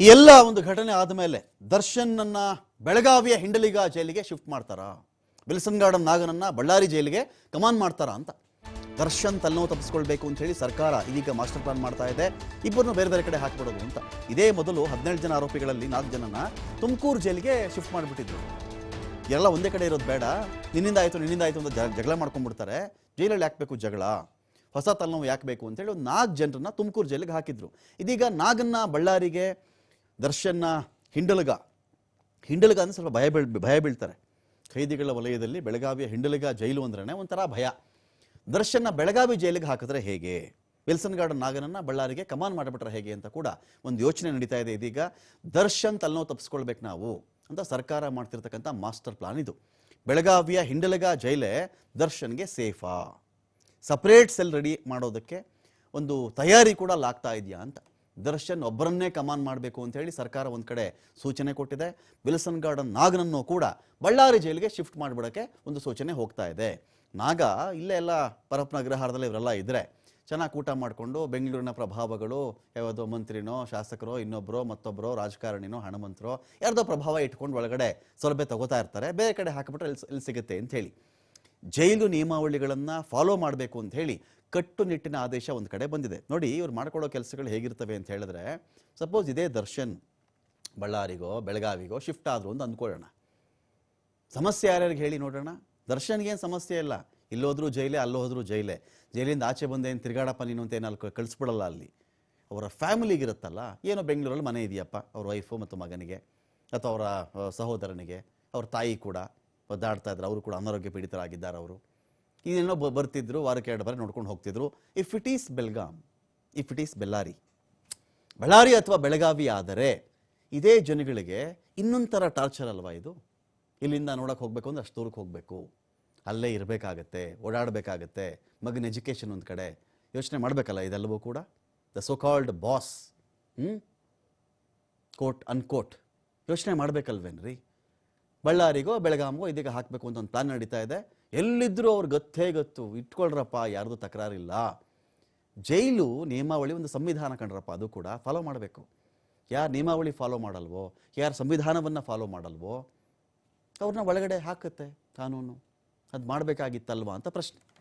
ಈ ಎಲ್ಲ ಒಂದು ಘಟನೆ ಆದಮೇಲೆ ದರ್ಶನ್ನನ್ನ ಬೆಳಗಾವಿಯ ಹಿಂಡಲಿಗ ಜೈಲಿಗೆ ಶಿಫ್ಟ್ ಮಾಡ್ತಾರಾ? ವಿಲ್ಸನ್ ಗಾರ್ಡನ್ ನಾಗನನ್ನ ಬಳ್ಳಾರಿ ಜೈಲಿಗೆ ಕಮಾನ್ ಮಾಡ್ತಾರಾ ಅಂತ. ದರ್ಶನ್ ತಲೆನೋವು ತಪ್ಪಿಸ್ಕೊಳ್ಬೇಕು ಅಂತ ಹೇಳಿ ಸರ್ಕಾರ ಇದೀಗ ಮಾಸ್ಟರ್ ಪ್ಲಾನ್ ಮಾಡ್ತಾ ಇದೆ. ಇಬ್ಬರನ್ನು ಬೇರೆ ಬೇರೆ ಕಡೆ ಹಾಕಿಬಿಡೋದು ಅಂತ. ಇದೇ ಮೊದಲು ಹದಿನೇಳು ಜನ ಆರೋಪಿಗಳಲ್ಲಿ ನಾಲ್ಕು ಜನನ ತುಮಕೂರು ಜೈಲಿಗೆ ಶಿಫ್ಟ್ ಮಾಡಿಬಿಟ್ಟಿದ್ರು. ಎಲ್ಲ ಒಂದೇ ಕಡೆ ಇರೋದು ಬೇಡ. ನಿನ್ನಿಂದ ಆಯಿತು ನಿನ್ನಿಂದ ಆಯಿತು ಅಂತ ಜಗಳ ಮಾಡ್ಕೊಂಡ್ಬಿಡ್ತಾರೆ. ಜೈಲಲ್ಲಿ ಹಾಕಬೇಕು ಜಗಳ? ಹೊಸ ತಲೆನೋವು ಯಾಕೆ ಬೇಕು ಅಂತೇಳಿ ಒಂದು ನಾಲ್ಕು ಜನರನ್ನ ತುಮಕೂರು ಜೈಲಿಗೆ ಹಾಕಿದ್ರು. ಇದೀಗ ನಾಗನ್ನ ಬಳ್ಳಾರಿಗೆ ದರ್ಶನ್ನ ಹಿಂಡಲಗ. ಹಿಂಡಲಗ ಅಂದರೆ ಸ್ವಲ್ಪ ಭಯ ಬೀಳ್, ಭಯ ಬೀಳ್ತಾರೆ. ಖೈದಿಗಳ ವಲಯದಲ್ಲಿ ಬೆಳಗಾವಿಯ ಹಿಂಡಲಗ ಜೈಲು ಅಂದ್ರೆ ಒಂಥರ ಭಯ. ದರ್ಶನ್ನ ಬೆಳಗಾವಿ ಜೈಲಿಗೆ ಹಾಕಿದ್ರೆ ಹೇಗೆ? ವಿಲ್ಸನ್ ಗಾರ್ಡನ್ ನಾಗನನ್ನ ಬಳ್ಳಾರಿಗೆ ಕಮಾನ್ ಮಾಡಿಬಿಟ್ರೆ ಹೇಗೆ ಅಂತ ಕೂಡ ಒಂದು ಯೋಚನೆ ನಡೀತಾ ಇದೆ ಇದೀಗ. ದರ್ಶನ್ ತಲೆನೋವು ತಪ್ಪಿಸ್ಕೊಳ್ಬೇಕು ನಾವು ಅಂತ ಸರ್ಕಾರ ಮಾಡ್ತಿರ್ತಕ್ಕಂಥ ಮಾಸ್ಟರ್ ಪ್ಲಾನ್ ಇದು. ಬೆಳಗಾವಿಯ ಹಿಂಡಲಗ ಜೈಲೆ ದರ್ಶನ್ಗೆ ಸೇಫಾ. ಸಪ್ರೇಟ್ ಸೆಲ್ ರೆಡಿ ಮಾಡೋದಕ್ಕೆ ಒಂದು ತಯಾರಿ ಕೂಡ ಲಾಗ್ತಾ ಇದೆಯಾ ಅಂತ. ದರ್ಶನ್ ಒಬ್ಬರನ್ನೇ ಕಮಾನ್ ಮಾಡಬೇಕು ಅಂತ ಹೇಳಿ ಸರ್ಕಾರ ಒಂದು ಕಡೆ ಸೂಚನೆ ಕೊಟ್ಟಿದೆ. ವಿಲ್ಸನ್ ಗಾರ್ಡನ್ ನಾಗನನ್ನು ಕೂಡ ಬಳ್ಳಾರಿ ಜೈಲಿಗೆ ಶಿಫ್ಟ್ ಮಾಡಿಬಿಡೋಕ್ಕೆ ಒಂದು ಸೂಚನೆ ಹೋಗ್ತಾ ಇದೆ. ನಾಗ ಇಲ್ಲೇ ಎಲ್ಲ ಪರಪ್ಪನ ಅಗ್ರಹಾರದಲ್ಲಿ ಇವರೆಲ್ಲ ಇದ್ದರೆ ಚೆನ್ನಾಗಿ ಊಟ ಮಾಡಿಕೊಂಡು ಬೆಂಗಳೂರಿನ ಪ್ರಭಾವಗಳು ಯಾವುದೋ ಮಂತ್ರಿನೋ, ಶಾಸಕರೋ ಇನ್ನೊಬ್ಬರೋ ಮತ್ತೊಬ್ಬರೋ ರಾಜಕಾರಣಿನೋ, ಹಣಮಂತರೋ, ಯಾರ್ದೋ ಪ್ರಭಾವ ಇಟ್ಕೊಂಡು ಒಳಗಡೆ ಸೌಲಭ್ಯ ತಗೋತಾ ಇರ್ತಾರೆ. ಬೇರೆ ಕಡೆ ಹಾಕಿಬಿಟ್ರೆ ಇಲ್ಲಿ ಇಲ್ಲಿ ಸಿಗುತ್ತೆ ಅಂತ ಹೇಳಿ. ಜೈಲು ನಿಯಮಾವಳಿಗಳನ್ನು ಫಾಲೋ ಮಾಡಬೇಕು ಅಂತ ಹೇಳಿ ಕಟ್ಟುನಿಟ್ಟಿನ ಆದೇಶ ಒಂದು ಕಡೆ ಬಂದಿದೆ. ನೋಡಿ ಇವ್ರು ಮಾಡ್ಕೊಳ್ಳೋ ಕೆಲಸಗಳು ಹೇಗಿರ್ತವೆ ಅಂತ ಹೇಳಿದ್ರೆ ಸಪೋಸ್ ಇದೇ ದರ್ಶನ್ ಬಳ್ಳಾರಿಗೋ, ಬೆಳಗಾವಿಗೋ ಶಿಫ್ಟ್ ಆದರು ಅಂತ ಅಂದ್ಕೊಳ್ಳೋಣ. ಸಮಸ್ಯೆ ಯಾರ್ಯಾರಿಗೆ ಹೇಳಿ ನೋಡೋಣ? ದರ್ಶನ್ಗೆ ಏನು ಸಮಸ್ಯೆ ಇಲ್ಲ. ಇಲ್ಲೋದ್ರೂ ಜೈಲೇ, ಅಲ್ಲೋದ್ರೂ ಜೈಲೇ. ಜೈಲಿಂದ ಆಚೆ ಬಂದೆ ಏನು ತಿರುಗಾಡಪ್ಪ ನೀನು ಅಂತ ಏನು ಅಲ್ಲಿ ಕಳಿಸ್ಬಿಡಲ್ಲ ಅಲ್ಲಿ. ಅವರ ಫ್ಯಾಮಿಲಿಗಿರುತ್ತಲ್ಲ ಏನೋ ಬೆಂಗಳೂರಲ್ಲಿ ಮನೆ ಇದೆಯಪ್ಪ, ಅವ್ರ ವೈಫು ಮತ್ತು ಮಗನಿಗೆ, ಅಥವಾ ಅವರ ಸಹೋದರನಿಗೆ, ಅವ್ರ ತಾಯಿ ಕೂಡ. ಒದ್ದಾಡ್ತಾ ಇದ್ದಾರೆ ಅವರು ಕೂಡ ಅನಾರೋಗ್ಯ ಪೀಡಿತರಾಗಿದ್ದಾರೆ ಅವರು. ಬ- ಬರ್ತಿದ್ರು, ವಾರಕ್ಕೆ ಎರಡು ಬಾರಿ ನೋಡ್ಕೊಂಡು ಹೋಗ್ತಿದ್ರು. If it is Belgaum if it is Bellary Ballari ಅಥವಾ ಬೆಳಗಾವಿ ಆದರೆ ಇದೇ ಜನಗಳಿಗೆ ಇನ್ನೊಂಥರ ಥರ ಟಾರ್ಚರ್ ಅಲ್ವಾ ಇದು? ಇಲ್ಲಿಂದ ನೋಡೋಕೆ ಹೋಗಬೇಕು ಅಂದರೆ ಅಷ್ಟು ದೂರಕ್ಕೆ ಹೋಗಬೇಕು. ಅಲ್ಲೇ ಇರಬೇಕಾಗತ್ತೆ, ಓಡಾಡಬೇಕಾಗತ್ತೆ, ಮಗನ ಎಜುಕೇಷನ್ ಒಂದು ಕಡೆ. ಯೋಚನೆ ಮಾಡಬೇಕಲ್ಲ ಇದೆಲ್ಲವೂ ಕೂಡ? ದ ಸೋ ಕಾಲ್ಡ್ ಬಾಸ್ ಹ್ಞೂ ಕೋಟ್ ಅನ್ಕೋಟ್ ಯೋಚನೆ ಮಾಡಬೇಕಲ್ವೇನ್ರಿ? ಬಳ್ಳಾರಿಗೋ ಬೆಳಗಾಮಗೋ ಇದೀಗ ಹಾಕಬೇಕು ಅಂತ ಒಂದು ಪ್ಲಾನ್ ನಡೀತಾ ಇದೆ. ಎಲ್ಲಿದ್ದರೂ ಅವ್ರು ಗೊತ್ತೇ ಗೊತ್ತು, ಇಟ್ಕೊಳ್ರಪ್ಪ, ಯಾರ್ದು ತಕರಾರಿಲ್ಲ. ಜೈಲು ನಿಯಮಾವಳಿ ಒಂದು ಸಂವಿಧಾನ ಕಂಡ್ರಪ್ಪ, ಅದು ಕೂಡ ಫಾಲೋ ಮಾಡಬೇಕು. ಯಾರು ನಿಯಮಾವಳಿ ಫಾಲೋ ಮಾಡಲ್ವೋ, ಯಾರು ಸಂವಿಧಾನವನ್ನು ಫಾಲೋ ಮಾಡಲ್ವೋ, ಅವ್ರನ್ನ ಒಳಗಡೆ ಹಾಕುತ್ತೆ, ಕಾನೂನು. ಅದು ಮಾಡಬೇಕಾಗಿತ್ತಲ್ವಾ ಅಂತ ಪ್ರಶ್ನೆ.